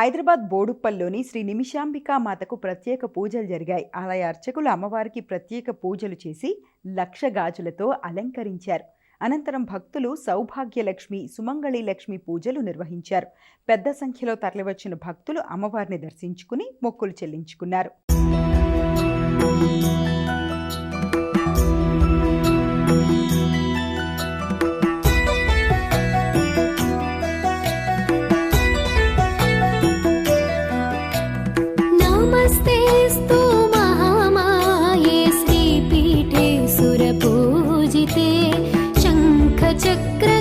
హైదరాబాద్ బోడుప్పల్లోని శ్రీ నిమిషాంబికా మాతకు ప్రత్యేక పూజలు జరిగాయి. ఆలయ అర్చకులు అమ్మవారికి ప్రత్యేక పూజలు చేసి లక్ష గాజులతో అలంకరించారు. అనంతరం భక్తులు సౌభాగ్యలక్ష్మి సుమంగళి లక్ష్మి పూజలు నిర్వహించారు. పెద్ద సంఖ్యలో తరలివచ్చిన భక్తులు అమ్మవారిని దర్శించుకుని మొక్కులు చెల్లించుకున్నారు. Kre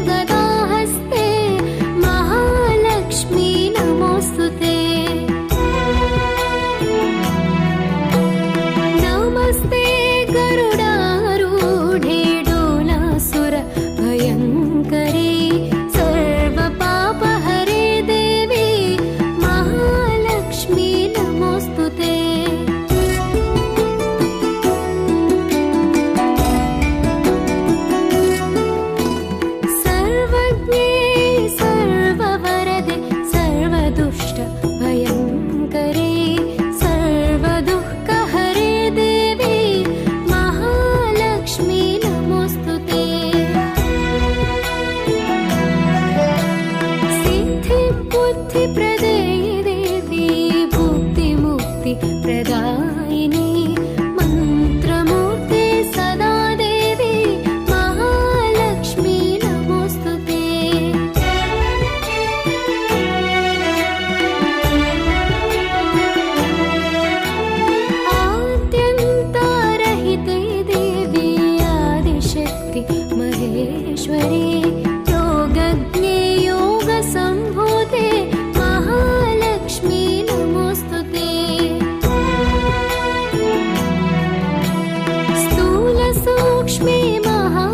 स्थूलसूक्ष्मे महा